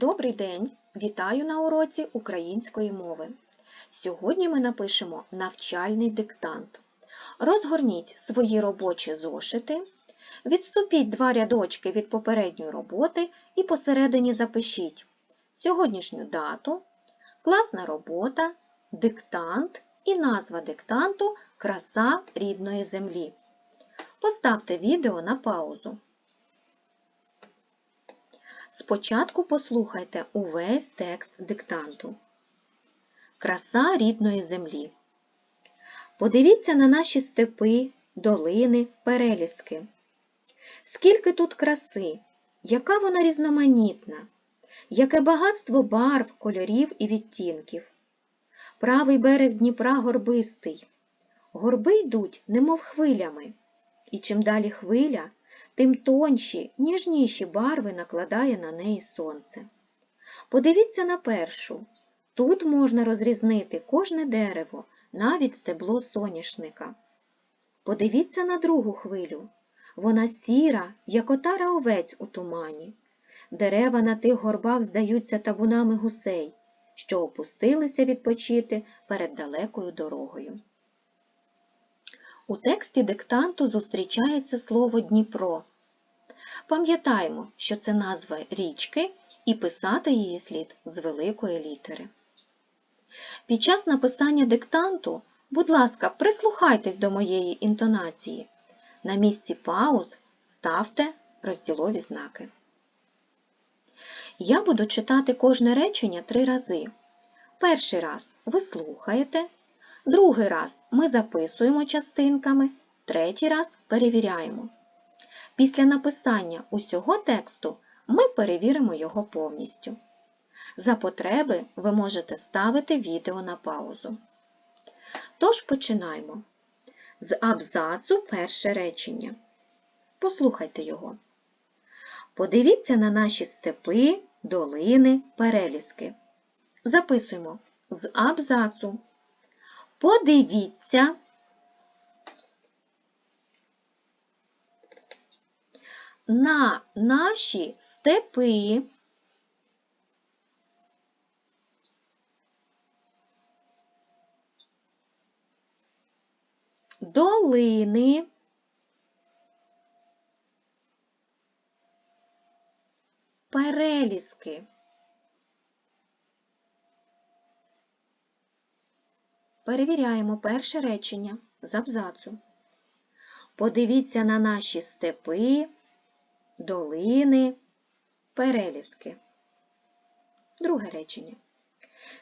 Добрий день! Вітаю на уроці української мови. Сьогодні ми напишемо навчальний диктант. Розгорніть свої робочі зошити, відступіть два рядочки від попередньої роботи і посередині запишіть сьогоднішню дату, класна робота, диктант і назва диктанту Краса рідної землі. Поставте відео на паузу. Спочатку послухайте увесь текст диктанту. Краса рідної землі. Подивіться на наші степи, долини, переліски. Скільки тут краси, яка вона різноманітна, яке багатство барв, кольорів і відтінків. Правий берег Дніпра горбистий. Горби йдуть, немов хвилями, і чим далі хвиля, тим тонші, ніжніші барви накладає на неї сонце. Подивіться на першу. Тут можна розрізнити кожне дерево, навіть стебло соняшника. Подивіться на другу хвилю. Вона сіра, як отара овець у тумані. Дерева на тих горбах здаються табунами гусей, що опустилися відпочити перед далекою дорогою. У тексті диктанту зустрічається слово Дніпро. Пам'ятаємо, що це назва річки і писати її слід з великої літери. Під час написання диктанту, будь ласка, прислухайтесь до моєї інтонації. На місці пауз ставте розділові знаки. Я буду читати кожне речення три рази. Перший раз ви слухаєте, другий раз ми записуємо частинками, третій раз перевіряємо. Після написання усього тексту ми перевіримо його повністю. За потреби ви можете ставити відео на паузу. Тож починаємо. З абзацу перше речення. Послухайте його. Подивіться на наші степи, долини, переліски. Записуємо з абзацу. Подивіться на наші степи. Долини, переліски. Перевіряємо перше речення з абзацу. Подивіться на наші степи, долини, переліски. Друге речення.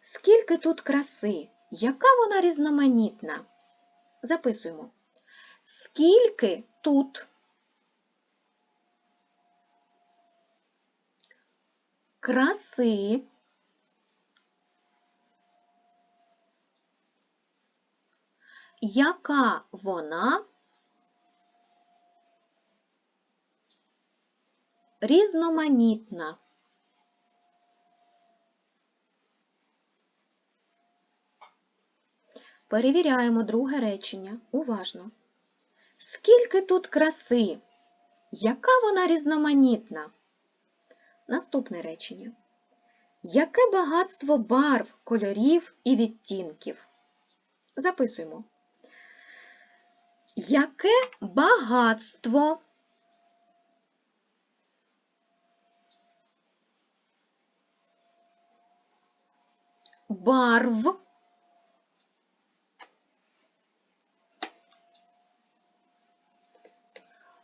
Скільки тут краси, яка вона різноманітна? Записуємо. Скільки тут краси, яка вона різноманітна. Перевіряємо друге речення. Уважно. Скільки тут краси? Яка вона різноманітна? Наступне речення. Яке багатство барв, кольорів і відтінків? Записуємо. Яке багатство? Барв.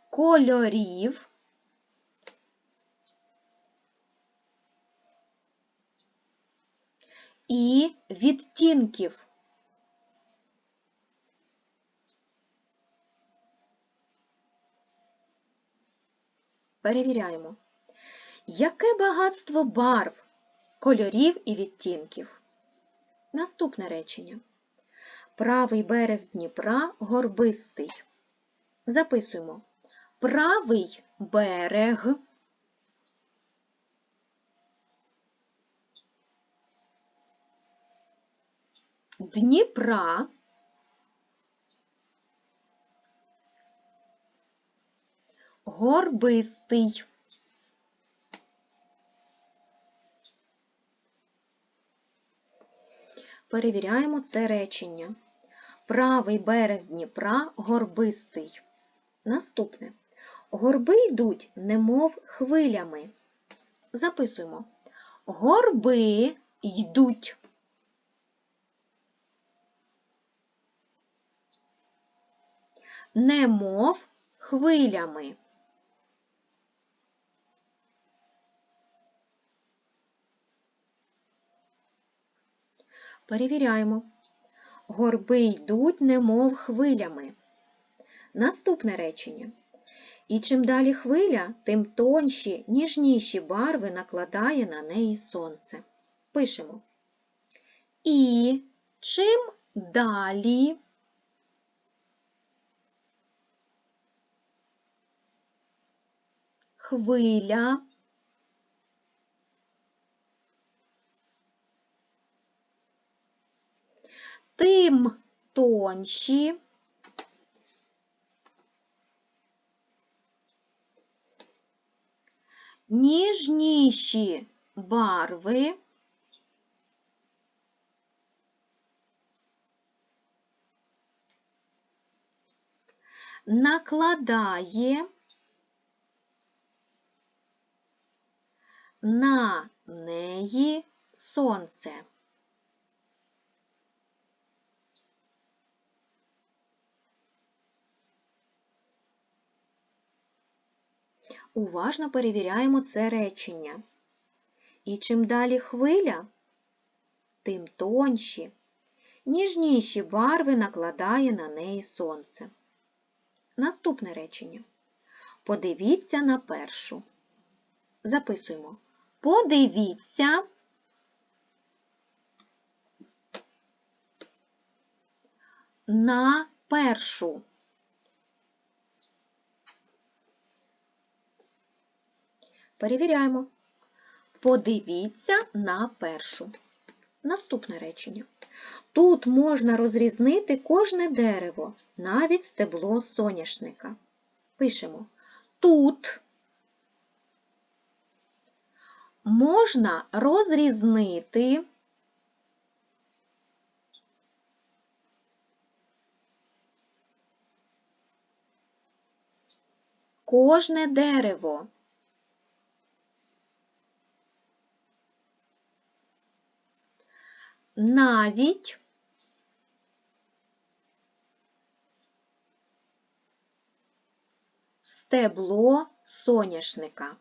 Кольорів. І відтінків. Перевіряємо. Яке багатство барв, кольорів і відтінків? Наступне речення. Правий берег Дніпра горбистий. Записуємо. Правий берег Дніпра горбистий. Перевіряємо це речення. Правий берег Дніпра горбистий. Наступне. Горби йдуть, немов хвилями. Записуємо. Горби йдуть. Немов хвилями. Перевіряємо. Горби йдуть, немов хвилями. Наступне речення. І чим далі хвиля, тим тонші, ніжніші барви накладає на неї сонце. Пишемо. І чим далі хвиля тим тонші ніжніші барви накладає на неї сонце. Уважно перевіряємо це речення. І чим далі хвиля, тим тонші, ніжніші барви накладає на неї сонце. Наступне речення. Подивіться на першу. Записуємо. Подивіться на першу. Перевіряємо. Подивіться на першу. Наступне речення. Тут можна розрізнити кожне дерево, навіть стебло соняшника. Пишемо. Тут можна розрізнити кожне дерево. Навіть стебло соняшника.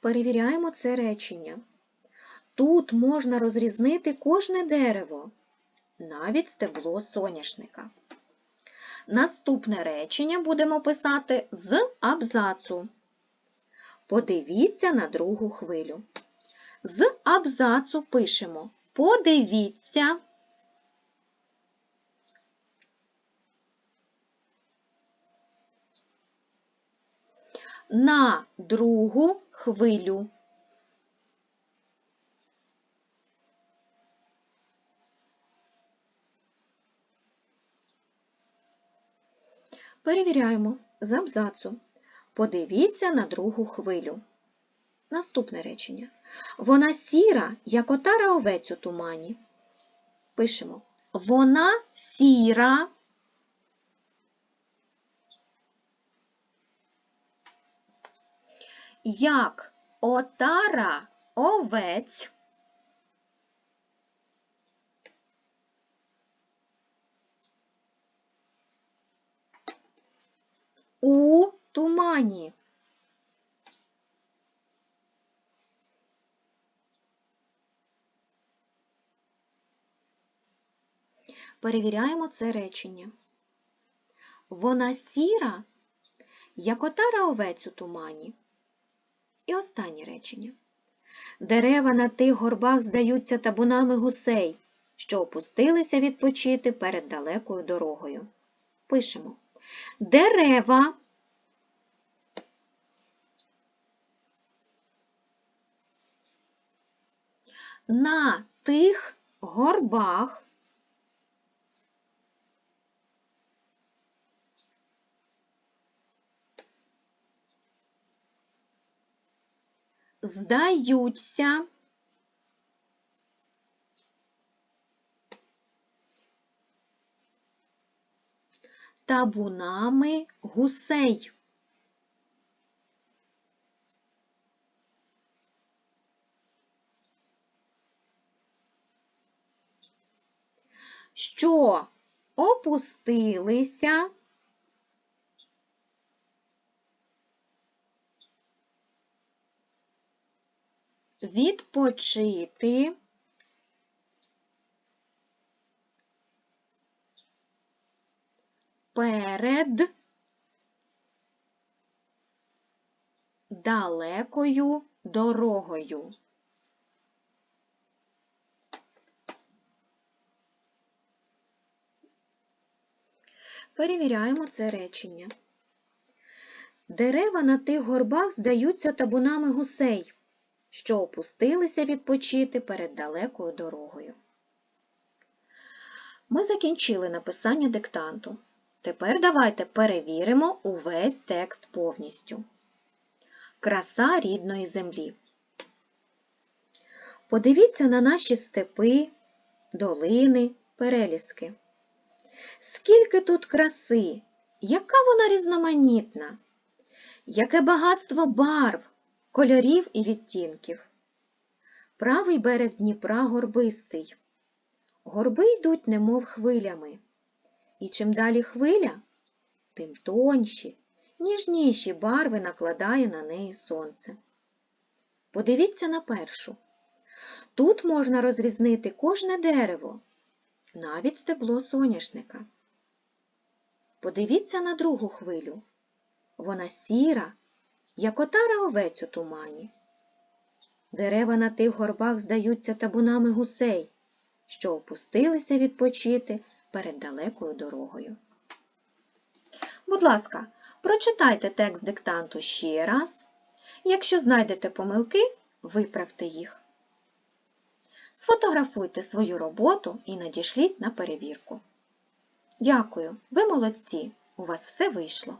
Перевіряємо це речення. Тут можна розрізнити кожне дерево, навіть стебло соняшника. Наступне речення будемо писати з абзацу. Подивіться на другу хвилю. З абзацу пишемо Подивіться. На другу хвилю. Перевіряємо з абзацу. Подивіться на другу хвилю. Наступне речення. Вона сіра, як отара овець у тумані. Пишемо. Вона сіра. Як отара овець. У тумані. Перевіряємо це речення. Вона сіра, як отара овець у тумані. І останнє речення. Дерева на тих горбах здаються табунами гусей, що опустилися відпочити перед далекою дорогою. Пишемо. Дерева на тих горбах, здаються. Табунами гусей. Що? Опустилися. Відпочити. Перед далекою дорогою. Перевіряємо це речення. Дерева на тих горбах здаються табунами гусей, що опустилися відпочити перед далекою дорогою. Ми закінчили написання диктанту. Тепер давайте перевіримо увесь текст повністю. Краса рідної землі. Подивіться на наші степи, долини, переліски. Скільки тут краси, яка вона різноманітна, яке багатство барв, кольорів і відтінків. Правий берег Дніпра горбистий. Горби йдуть, немов хвилями. І чим далі хвиля, тим тонші, ніжніші барви накладає на неї сонце. Подивіться на першу. Тут можна розрізнити кожне дерево, навіть стебло соняшника. Подивіться на другу хвилю. Вона сіра, як отара овець у тумані. Дерева на тих горбах здаються табунами гусей, що опустилися відпочити перед далекою дорогою. Будь ласка, прочитайте текст диктанту ще раз. Якщо знайдете помилки, виправте їх. Сфотографуйте свою роботу і надішліть на перевірку. Дякую, ви молодці! У вас все вийшло.